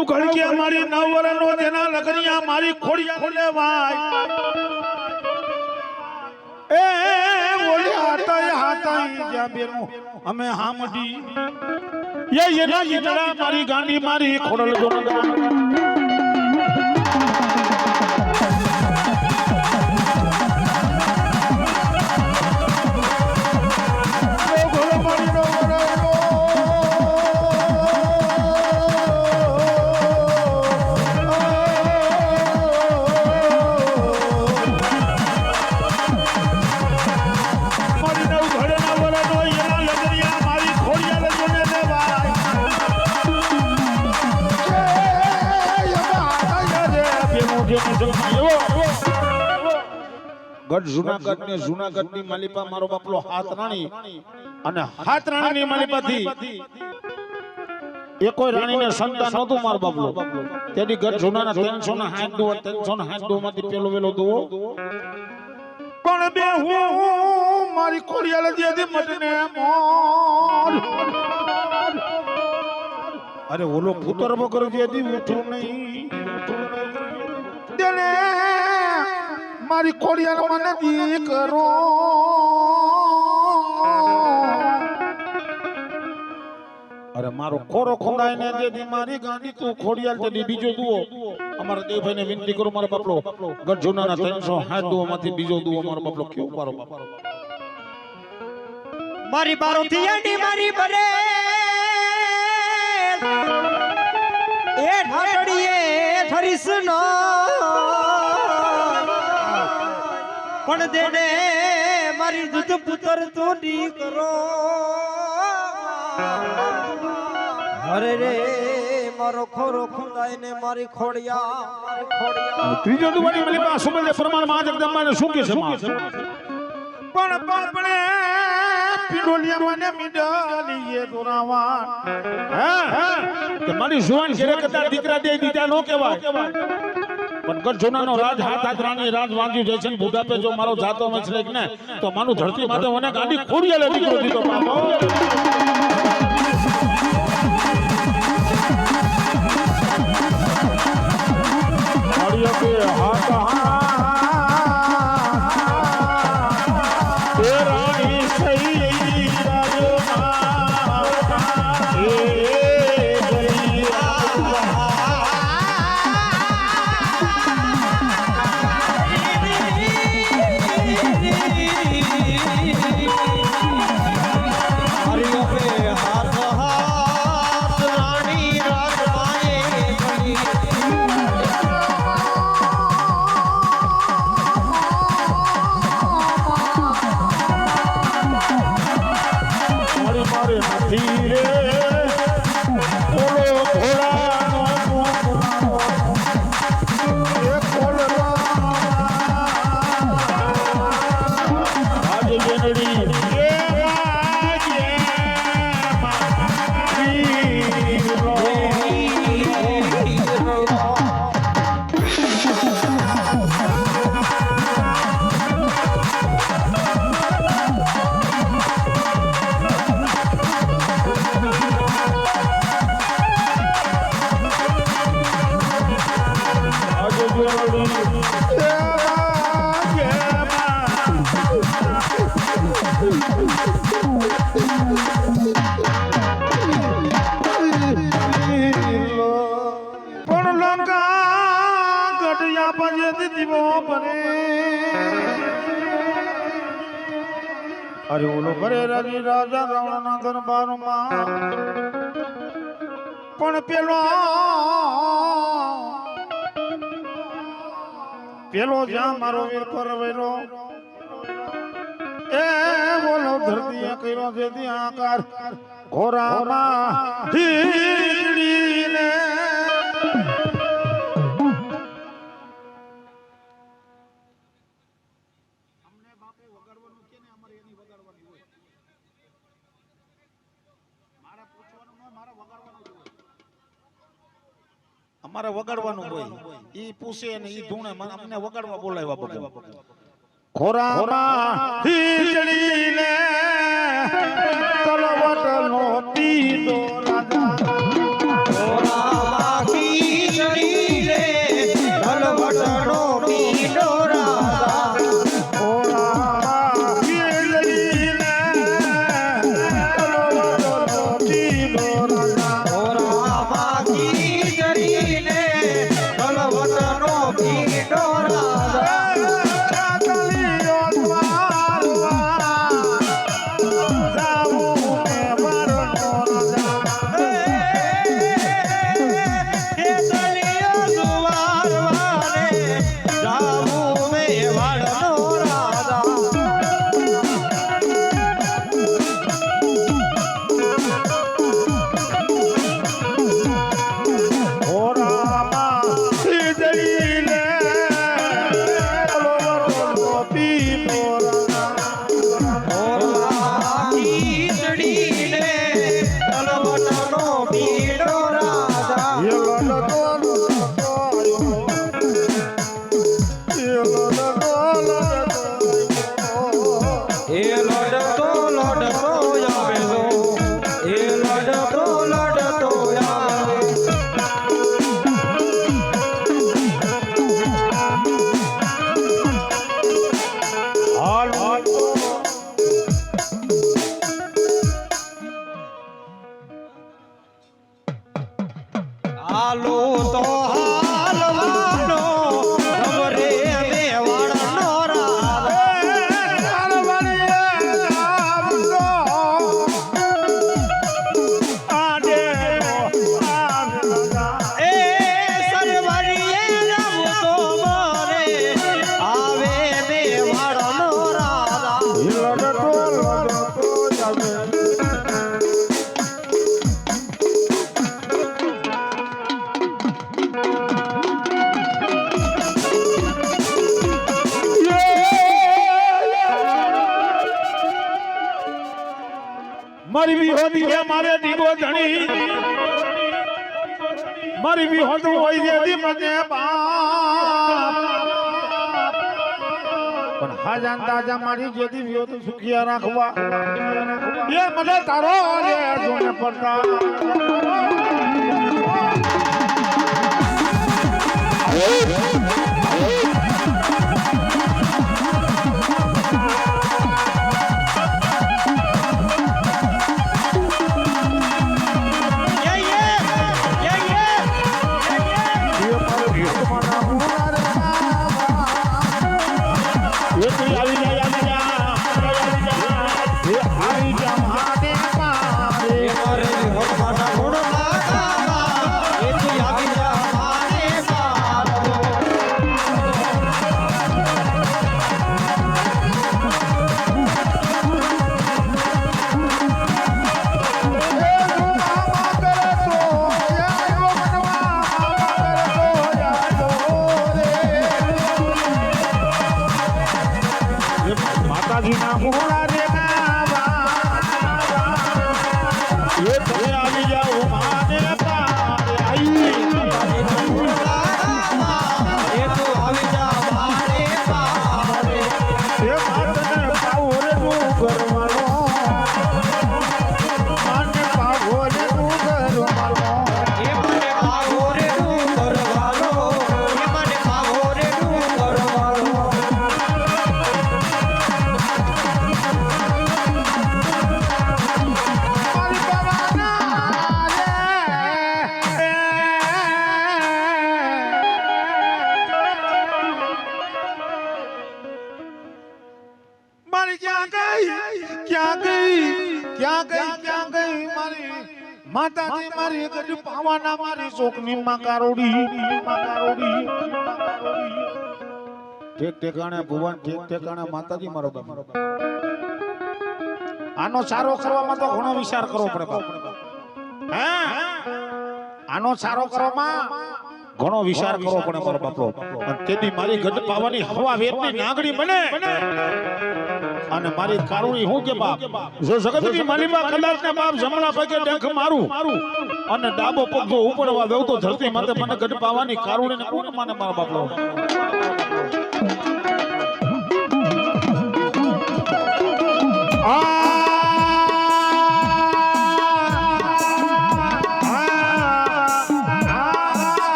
નવ ઘડકિયા મારી નવ વરનો જેના લગનિયા મારી ખોડિયા લેવાય એ ઓલી હાતાય હાતાય જ્યાં બેનું અમે હામડી એ એના ગીતડા મારી ગાંડી મારી ખોડલ જોન ગઢ જુનાગઢ ને જુનાગઢની માલિપા મારો બાપલો હાથ રાણી. અને હાથ રાણી ની માલિપાથી એ કોઈ રાણી ને સંતાન નતું મારો બાપલો. તેની ગઢ જુનાના ત્રણસો ના હાથ દુવો ત્રણસો ના હાથ દુવો માંથી પેલો વેલો દુવો પણ બે હું મારી કોડિયાલ દીધી મટને મોર. અરે ઓલો પુત્ર મગર જે દી ઉઠું નહીં. મારી કોડિયાલ મને દીકરો. અરે મારો ખોરો ખોડાય ને જે મારી ગાડી તું ખોડિયાલ તે બીજો દુઓ. અમારા દેવભાઈ ને વિનંતી કરું, મારા બાપલો ગઢજોનાના ત્રણસો હાથ દુઓ માંથી બીજો દુઓ મારો બાપલો કેવું મારો બાપલો મારી બારો થિયાડી મારી બરે એ ઠાકડીએ ઠરીસ નો પણ દેને મારી દૂધ પુત્ર તું દીકરો અરે રે મારો ખોરો ખુંદાય ને મારી ખોડિયા મારી ખોડિયા. ત્રીજો દુવાડી મળી પાસે સુમલે પ્રમાણમાં જગદંબા ને શું કે છે માં? પણ પણ પીડોલિયા મને મીડાલીએ દોરાવા હે હે કે મારી જુવાન ઘરે કદાચ દીકરા દે દીધા નો કહેવાય. પણ કર જોનાનો રાજ, હાથ હાથ રાજ વાંચ્યું જાય છે બુઢાપે જો મારો જાતો મચલે ને, તો માનું ધરતી માથે મને ગાડી ખોડિયાલે દીકરો દીધો બાપો. કે હાથ અરે ઓલો ઘરે રાજી રાજા રાવણના દરબારમાં પણ પેલો પેલો જ્યાં મારો વીર પરવેલો એ બોલો ધરતીએ કર્યો છે ત્યાં આકાર ઘોરામાં હીડીને અમારે વગાડવાનું હોય. ઈ પૂછે ને ઈ ધૂણે અમને વગાડવા બોલાવ્યા બધા ખોરામાં હીજડીને મારી મારે દીવો ધણી, મારી વિહોતું હોય છે દી મને બાપ પણ તાજા મારી જેથી વિહોતું સુખિયા રાખવા. એ મને તારો પડતા. માતાજી મારી ગજ પાવાના મારી શોકની માં કારોડી માં કારોડી ઠેક ઠેકાણે ભુવન ઠેક ઠેકાણે માતાજી મારો બાપ. આનો સારો કરવામાં તો ઘણો વિચાર કરવો પડે બાપ. હે? આનો સારો કરવામાં ઘણો વિચાર કરવો પડે મારો બાપલો અને તેથી મારી ગજ પાવાની હવા વેરની નાગડી બને. અને મારી કારુણી હું કે બાપ? જો જગતની માલિકા કદાચ ને બાપ જમણા પગે ડંખ મારું અને ડાબો પગ ઉપડવા દઉં તો ધરતી માથે મને ગઢ પાવાની કારુણી ને કોણ માને મારા બાપલો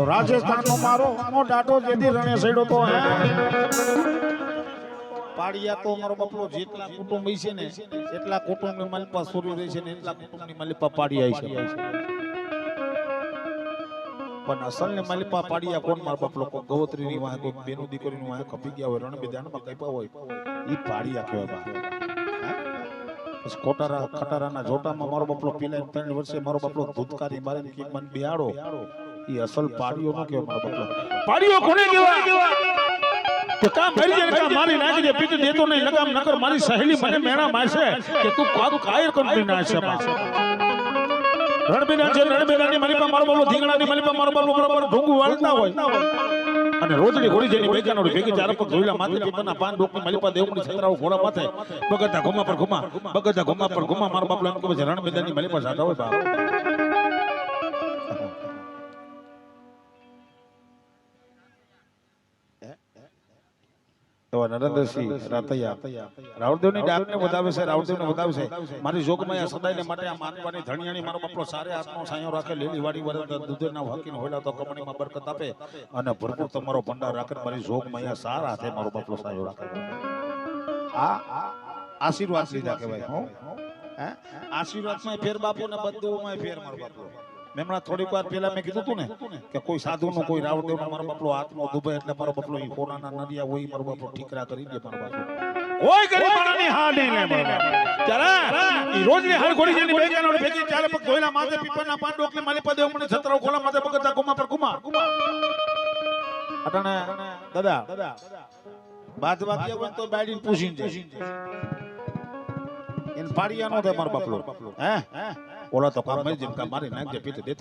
મારો, રાજસ્થાનનો મારો મોઢાટો જેથી રણે સડ્યો તો હે. પાડિયા તો મારો બાપલો જેટલા કુટુંબ છે ને, એટલા કુટુંબની મલપા સૂર્ય રહે છે ને, એટલા કુટુંબની મલપા પાડિયા છે. પણ અસલ ને માલિપા પાડિયા કોણ? મારો બપલો કો ગવત્રી ની વાહ, કોઈ બેનું દીકરી નું વાહ કપી ગયા હોય રણ મેદાનમાં કઈપા હોય, ઈ પાડિયા કહેવાય બા. કોટારા ખટારાના જોટામાં મારો બાપલો પીલા ત્રણ વર્ષે મારો બાપલો ધૂતકારી મારે મન બિહાડો. ઈ અસલ પાડીઓ નો કેવો મારો બકલો પાડીઓ કોને કેવા કે કામ ભરી જાય કામ મારી નાખી દે પીટ દેતો નહીં લગામ નકર મારી સહેલી મને મેણા મારશે કે તું કાદુ કાયર કંપની ના છે બા. રણબેના છે રણબેડાની મારી પાસે મારો બાબલો ધીંગણાની મારી પાસે મારો બાબલો બરાબર ઢોંગું વાળતા હોય. અને રોજડી ઘોડી જેની બેકાનો ભેગી ચાર પર ધોઈલા માથે પીપરના પાન ડોકની મારી પાસે દેવની છત્રાઓ ઘોડા માથે. બગડતા ઘુમા પર ઘુમા બગડતા ઘોમા પર ઘુમા. મારો બાપલો એમ કહે છે રણબેડાની મારી પાસે જાતા હોય બાપ એવા નરેન્દ્રસિંહ રાતૈયા. રાવળદેવની ડાકને વધાવે છે રાવળદેવને વધાવે છે. મારી જોગમાયા સદાયને માટે આ માનવાની ધણિયાની મારો બાપલો સારે હાથનો સાયો રાખે લીલી વાડી વરદ દૂધના વાકીને હોયલા તો કમણીમાં બરકત આપે અને ભરપૂર તમારો ભંડાર રાખે મારી જોગમાયા સારા હાથે મારો બાપલો સાયો રાખે. આ આશીર્વાદ લીધા કહેવાય હો? હે? આશીર્વાદમાં ફેર બાપુ ને બધુંમાં ફેર મારો બાપલો. મેં હમણાં થોડીક વાર પહેલા મેં કીધું હતું ને કે કોઈ સાધુનો, કોઈ રાવણદેવનો મારો બાપલો હાથનો દુબે એટલે મારો બાપલો એ કોનાના નરિયા હોય, મારો બાપલો ઠીકરા કરી દે મારો બાપલો. કોઈ ગરીબાની હા નહીં લે. ત્યારે ઈ પગ ધોઈના માથે પીપળના પાન ડોકલી માલી પદે છતરાવ ખોલા માથે પગતા કુમા પર કુમાર અટાણે, દાદા બાદ બાકી હોય તો બાડીને પૂછીને જાય. એને પાડિયા નો થાય મારો બાપલો. હે? ઓલા તો કામ જેમ કામ મારી નાખજે પીતે